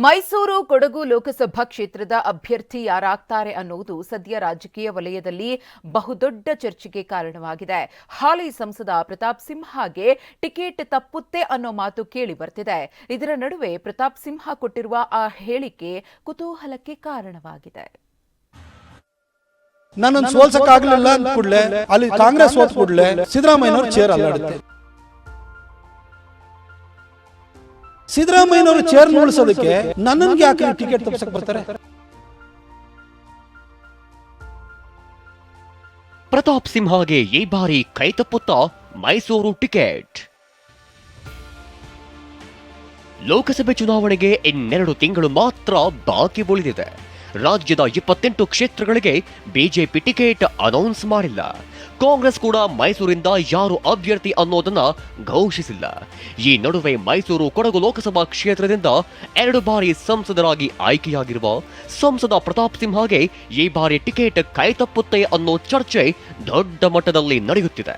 ಮೈಸೂರು ಕೊಡಗು ಲೋಕಸಭಾ ಕ್ಷೇತ್ರದ ಅಭ್ಯರ್ಥಿ ಯಾರಾಗ್ತಾರೆ ಅನ್ನುವುದು ಸದ್ಯ ರಾಜಕೀಯ ವಲಯದಲ್ಲಿ ಬಹುದೊಡ್ಡ ಚರ್ಚೆಗೆ ಕಾರಣವಾಗಿದೆ. ಹಾಲಿ ಸಂಸದ ಪ್ರತಾಪ್ ಸಿಂಹಗೆ ಟಿಕೆಟ್ ತಪ್ಪುತ್ತೆ ಅನ್ನೋ ಮಾತು ಕೇಳಿ ಬರ್ತಿದೆ. ಇದರ ನಡುವೆ ಪ್ರತಾಪ್ ಸಿಂಹ ಕೊಟ್ಟಿರುವ ಆ ಹೇಳಿಕೆ ಕುತೂಹಲಕ್ಕೆ ಕಾರಣವಾಗಿದೆ. ನಾನು ಸೋಲ್ಸಕ್ ಆಗ್ಲಿಲ್ಲ ಅಂದ ಕೂಡಲೇ ಅಲ್ಲಿ ಕಾಂಗ್ರೆಸ್ ಹೋದ್ ಕೂಡಲೇ ಸಿದ್ದರಾಮಯ್ಯನವ್ರು ಚೇರ್ ಅಲ್ಲಾಡುತ್ತೆ. ಸಿದ್ದರಾಮಯ್ಯನವರು ಚೇರ್ ಉಳಿಸೋದಕ್ಕೆ ನನ್ನನ್ಗೆ ಯಾಕೆ ಟಿಕೆಟ್ ತಪ್ಪಿಸಕ್ ಬರ್ತಾರೆ ಪ್ರತಾಪ್ ಸಿಂಹಗೆ ಈ ಬಾರಿ ಕೈ ತಪ್ಪುತ್ತಾ ಮೈಸೂರು ಟಿಕೆಟ್. ಲೋಕಸಭೆ ಚುನಾವಣೆಗೆ ಇನ್ನೆರಡು ತಿಂಗಳು ಮಾತ್ರ ಬಾಕಿ ಉಳಿದಿದೆ. ರಾಜ್ಯದ ಇಪ್ಪತ್ತೆಂಟು ಕ್ಷೇತ್ರಗಳಿಗೆ ಬಿಜೆಪಿ ಟಿಕೆಟ್ ಅನೌನ್ಸ್ ಮಾಡಿಲ್ಲ. ಕಾಂಗ್ರೆಸ್ ಕೂಡ ಮೈಸೂರಿಂದ ಯಾರು ಅಭ್ಯರ್ಥಿ ಅನ್ನೋದನ್ನ ಘೋಷಿಸಿಲ್ಲ. ಈ ನಡುವೆ ಮೈಸೂರು ಕೊಡಗು ಲೋಕಸಭಾ ಕ್ಷೇತ್ರದಿಂದ ಎರಡು ಬಾರಿ ಸಂಸದರಾಗಿ ಆಯ್ಕೆಯಾಗಿರುವ ಸಂಸದ ಪ್ರತಾಪ್ ಸಿಂಹಗೆ ಈ ಬಾರಿ ಟಿಕೆಟ್ ಕೈತಪ್ಪುತ್ತೆ ಅನ್ನೋ ಚರ್ಚೆ ದೊಡ್ಡ ಮಟ್ಟದಲ್ಲಿ ನಡೆಯುತ್ತಿದೆ.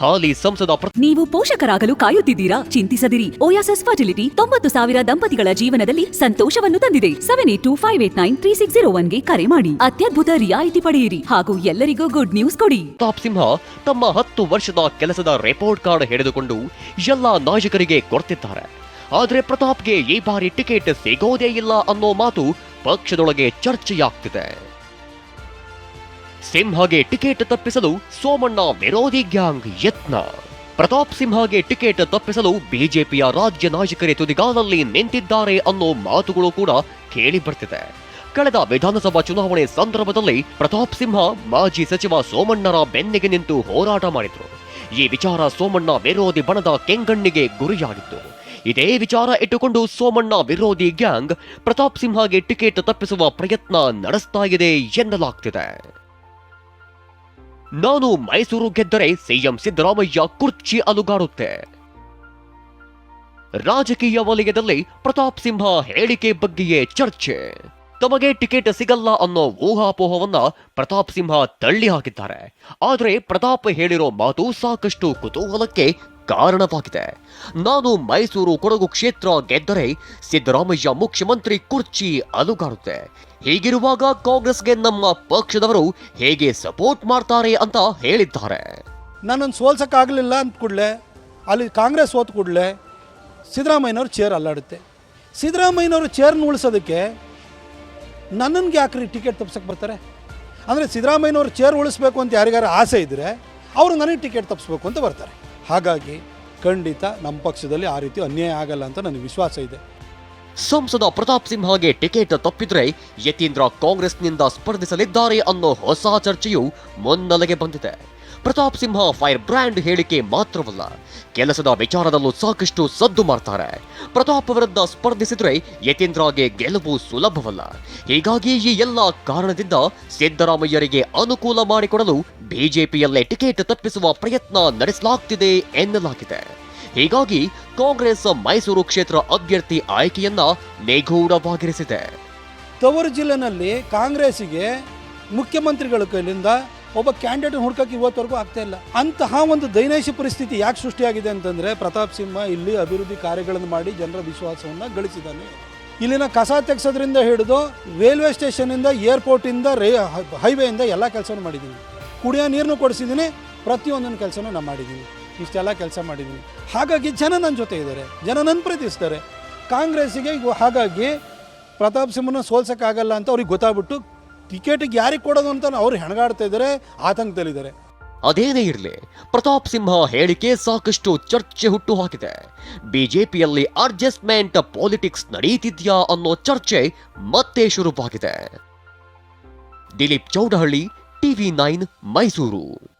ಹಾಲಿ ಸಂಸದ ನೀವು ಪೋಷಕರಾಗಲು ಕಾಯುತ್ತಿದ್ದೀರಾ? ಚಿಂತಿಸದಿರಿ. ಓಯಾಸಸ್ ಫರ್ಟಿಲಿಟಿ ತೊಂಬತ್ತು ಸಾವಿರ ದಂಪತಿಗಳ ಜೀವನದಲ್ಲಿ ಸಂತೋಷವನ್ನು ತಂದಿದೆ. Seven eight two five eight nine three six zero ಒನ್ಗೆ ಕರೆ ಮಾಡಿ. ಅತ್ಯದ್ಭುತ ರಿಯಾಯಿತಿ ಪಡೆಯಿರಿ. ಹಾಗೂ ಎಲ್ಲರಿಗೂ ಗುಡ್ ನ್ಯೂಸ್ ಕೊಡಿ. ಪ್ರತಾಪ್ ಸಿಂಹ ತಮ್ಮ ಹತ್ತು ವರ್ಷದ ಕೆಲಸದ ರಿಪೋರ್ಟ್ ಕಾರ್ಡ್ ಹಿಡಿದುಕೊಂಡು ಎಲ್ಲಾ ನಾಯಕರಿಗೆ ಕೊಡ್ತಿದ್ದಾರೆ. ಆದ್ರೆ ಪ್ರತಾಪ್ಗೆ ಈ ಬಾರಿ ಟಿಕೆಟ್ ಸಿಗೋದೇ ಇಲ್ಲ ಅನ್ನೋ ಮಾತು ಪಕ್ಷದೊಳಗೆ ಚರ್ಚೆಯಾಗ್ತಿದೆ. ಸಿಂಹಗೆ ಟಿಕೆಟ್ ತಪ್ಪಿಸಲು ಸೋಮಣ್ಣ ವಿರೋಧಿ ಗ್ಯಾಂಗ್ ಯತ್ನ. ಪ್ರತಾಪ್ ಸಿಂಹಗೆ ಟಿಕೆಟ್ ತಪ್ಪಿಸಲು ಬಿಜೆಪಿಯ ರಾಜ್ಯ ನಾಯಕರೇ ತುದಿಗಾಲಲ್ಲಿ ನಿಂತಿದ್ದಾರೆ ಅನ್ನೋ ಮಾತುಗಳು ಕೂಡ ಕೇಳಿ ಬರ್ತಿದೆ. ಕಳೆದ ವಿಧಾನಸಭಾ ಚುನಾವಣೆ ಸಂದರ್ಭದಲ್ಲಿ ಪ್ರತಾಪ್ ಸಿಂಹ ಮಾಜಿ ಸಚಿವ ಸೋಮಣ್ಣರ ಬೆನ್ನಿಗೆ ನಿಂತು ಹೋರಾಟ ಮಾಡಿದ್ರು. ಈ ವಿಚಾರ ಸೋಮಣ್ಣ ವಿರೋಧಿ ಬಣದ ಕೆಂಗಣ್ಣಿಗೆ ಗುರಿಯಾಗಿತ್ತು. ಇದೇ ವಿಚಾರ ಇಟ್ಟುಕೊಂಡು ಸೋಮಣ್ಣ ವಿರೋಧಿ ಗ್ಯಾಂಗ್ ಪ್ರತಾಪ್ ಸಿಂಹಗೆ ಟಿಕೆಟ್ ತಪ್ಪಿಸುವ ಪ್ರಯತ್ನ ನಡೆಸ್ತಾ ಇದೆ ಎನ್ನಲಾಗ್ತಿದೆ. ನಾನು ಮೈಸೂರು ಗೆದ್ದರೆ ಸಿಎಂ ಸಿದ್ದರಾಮಯ್ಯ ಕುರ್ಚಿ ಅಲುಗಾಡುತ್ತೆ. ರಾಜಕೀಯ ವಲಯದಲ್ಲಿ ಪ್ರತಾಪ್ ಸಿಂಹ ಹೇಳಿಕೆ ಬಗ್ಗೆಯೇ ಚರ್ಚೆ. ತಮಗೆ ಟಿಕೆಟ್ ಸಿಗಲ್ಲ ಅನ್ನೋ ಊಹಾಪೋಹವನ್ನ ಪ್ರತಾಪ್ ಸಿಂಹ ತಳ್ಳಿ ಹಾಕಿದ್ದಾರೆ. ಆದರೆ ಪ್ರತಾಪ್ ಹೇಳಿರೋ ಮಾತು ಸಾಕಷ್ಟು ಕುತೂಹಲಕ್ಕೆ ಕಾರಣವಾಗಿದೆ. ನಾನು ಮೈಸೂರು ಕೊಡಗು ಕ್ಷೇತ್ರ ಗೆದ್ದರೆ ಸಿದ್ದರಾಮಯ್ಯ ಮುಖ್ಯಮಂತ್ರಿ ಕುರ್ಚಿ ಅಲುಗಾಡುತ್ತೆ. ಹೀಗಿರುವಾಗ ಕಾಂಗ್ರೆಸ್ಗೆ ನಮ್ಮ ಪಕ್ಷದವರು ಹೇಗೆ ಸಪೋರ್ಟ್ ಮಾಡ್ತಾರೆ ಅಂತ ಹೇಳಿದ್ದಾರೆ. ನನ್ನನ್ನು ಸೋಲ್ಸಕ್ ಅಂತ ಕೂಡಲೇ, ಅಲ್ಲಿ ಕಾಂಗ್ರೆಸ್ ಹೋದ ಕೂಡಲೇ ಸಿದ್ದರಾಮಯ್ಯನವ್ರ ಚೇರ್ ಅಲ್ಲಾಡುತ್ತೆ. ಸಿದ್ದರಾಮಯ್ಯನವರು ಚೇರ್ನ ಉಳಿಸೋದಕ್ಕೆ ನನ್ನನ್ಗೆ ಯಾಕ್ರಿ ಟಿಕೆಟ್ ತಪ್ಸಕ್ಕೆ ಬರ್ತಾರೆ? ಅಂದರೆ ಸಿದ್ದರಾಮಯ್ಯನವರು ಚೇರ್ ಉಳಿಸ್ಬೇಕು ಅಂತ ಯಾರಿಗಾರ ಆಸೆ ಇದ್ದರೆ ಅವರು ನನಗೆ ಟಿಕೆಟ್ ತಪ್ಪಿಸ್ಬೇಕು ಅಂತ ಬರ್ತಾರೆ. ಹಾಗಾಗಿ ಖಂಡಿತ ನಮ್ಮ ಪಕ್ಷದಲ್ಲಿ ಆ ರೀತಿ ಅನ್ಯಾಯ ಆಗಲ್ಲ ಅಂತ ನನಗೆ ವಿಶ್ವಾಸ ಇದೆ. ಸಂಸದ ಪ್ರತಾಪ್ ಸಿಂಹಗೆ ಟಿಕೆಟ್ ತಪ್ಪಿದ್ರೆ ಯತೀಂದ್ರ ಕಾಂಗ್ರೆಸ್ನಿಂದ ಸ್ಪರ್ಧಿಸಲಿದ್ದಾರೆ ಅನ್ನೋ ಹೊಸ ಚರ್ಚೆಯು ಮುನ್ನೆಲೆಗೆ ಬಂದಿದೆ. ಪ್ರತಾಪ್ ಸಿಂಹ ಫೈರ್ ಬ್ರ್ಯಾಂಡ್ ಹೇಳಿಕೆ ಮಾತ್ರವಲ್ಲ, ಕೆಲಸದ ವಿಚಾರದಲ್ಲೂ ಸಾಕಷ್ಟು ಸದ್ದು ಮಾಡ್ತಾರೆ. ಪ್ರತಾಪ್ ವಿರುದ್ಧ ಸ್ಪರ್ಧಿಸಿದ್ರೆ ಯತೀಂದ್ರಗೆ ಗೆಲುವು ಸುಲಭವಲ್ಲ. ಹೀಗಾಗಿ ಈ ಎಲ್ಲ ಕಾರಣದಿಂದ ಸಿದ್ದರಾಮಯ್ಯರಿಗೆ ಅನುಕೂಲ ಮಾಡಿಕೊಡಲು ಬಿಜೆಪಿಯಲ್ಲೇ ಟಿಕೆಟ್ ತಪ್ಪಿಸುವ ಪ್ರಯತ್ನ ನಡೆಸಲಾಗ್ತಿದೆ ಎನ್ನಲಾಗಿದೆ. ಹೀಗಾಗಿ ಕಾಂಗ್ರೆಸ್ ಮೈಸೂರು ಕ್ಷೇತ್ರ ಅಭ್ಯರ್ಥಿ ಆಯ್ಕೆಯನ್ನ ನಿಗೂಢವಾಗಿರಿಸಿದೆ. ತವರು ಜಿಲ್ಲೆನಲ್ಲಿ ಕಾಂಗ್ರೆಸ್ಸಿಗೆ ಮುಖ್ಯಮಂತ್ರಿಗಳ ಕೈಲಿಂದ ಒಬ್ಬ ಕ್ಯಾಂಡಿಡೇಟ್ ಹುಡ್ಕಕ್ಕೆ ಇವತ್ತವರೆಗೂ ಆಗ್ತಾ ಇಲ್ಲ. ಅಂತಹ ಒಂದು ದೈನೇಶಿ ಪರಿಸ್ಥಿತಿ ಯಾಕೆ ಸೃಷ್ಟಿಯಾಗಿದೆ ಅಂತಂದರೆ ಪ್ರತಾಪ್ ಸಿಂಹ ಇಲ್ಲಿ ಅಭಿವೃದ್ಧಿ ಕಾರ್ಯಗಳನ್ನು ಮಾಡಿ ಜನರ ವಿಶ್ವಾಸವನ್ನು ಗಳಿಸಿದ್ದಾನೆ. ಇಲ್ಲಿನ ಕಸ ತೆಗೆಸೋದ್ರಿಂದ ಹಿಡಿದು ರೈಲ್ವೆ ಸ್ಟೇಷನಿಂದ ಏರ್ಪೋರ್ಟಿಂದ ರೇ ಹೈವೇಯಿಂದ ಎಲ್ಲ ಕೆಲಸನೂ ಮಾಡಿದ್ದೀನಿ ಕುಡಿಯೋ ನೀರನ್ನು ಕೊಡಿಸಿದ್ದೀನಿ ಪ್ರತಿಯೊಂದೊಂದು ಕೆಲಸನೂ ನಾನು ಮಾಡಿದ್ದೀನಿ ಇಷ್ಟೆಲ್ಲ ಕೆಲಸ ಮಾಡಿದ್ದೀನಿ ಹಾಗಾಗಿ ಜನ ನನ್ನ ಜೊತೆ ಇದ್ದಾರೆ ಜನ ನನ್ನ ಪ್ರೀತಿಸ್ತಾರೆ ಕಾಂಗ್ರೆಸ್ಸಿಗೆ ಹಾಗಾಗಿ ಪ್ರತಾಪ್ ಸಿಂಹನ ಸೋಲ್ಸೋಕ್ಕಾಗಲ್ಲ ಅಂತ ಅವ್ರಿಗೆ ಗೊತ್ತಾಗ್ಬಿಟ್ಟು ಟಿಕೆಟಿಗೆ ಯಾರಿಗೆ ಕೊಡೋದು ಅಂತ ಅವ್ರು ಹೆಣಗಾಡ್ತಾ ಇದ್ದಾರೆ, ಆತಂಕದಲ್ಲಿದ್ದಾರೆ. ಅದೇನೇ ಇರಲಿ, ಪ್ರತಾಪ್ ಸಿಂಹ ಹೇಳಿಕೆ ಸಾಕಷ್ಟು ಚರ್ಚೆ ಹುಟ್ಟು ಹಾಕಿದೆ ಬಿಜೆಪಿಯಲ್ಲಿ ಅಡ್ಜಸ್ಟ್ಮೆಂಟ್ ಪಾಲಿಟಿಕ್ಸ್ ನಡೆಯುತ್ತಿದ್ಯಾ ಅನ್ನೋ ಚರ್ಚೆ ಮತ್ತೆ ಶುರುವಾಗಿದೆ. Dilip Chowdahalli, TV nine Mysuru.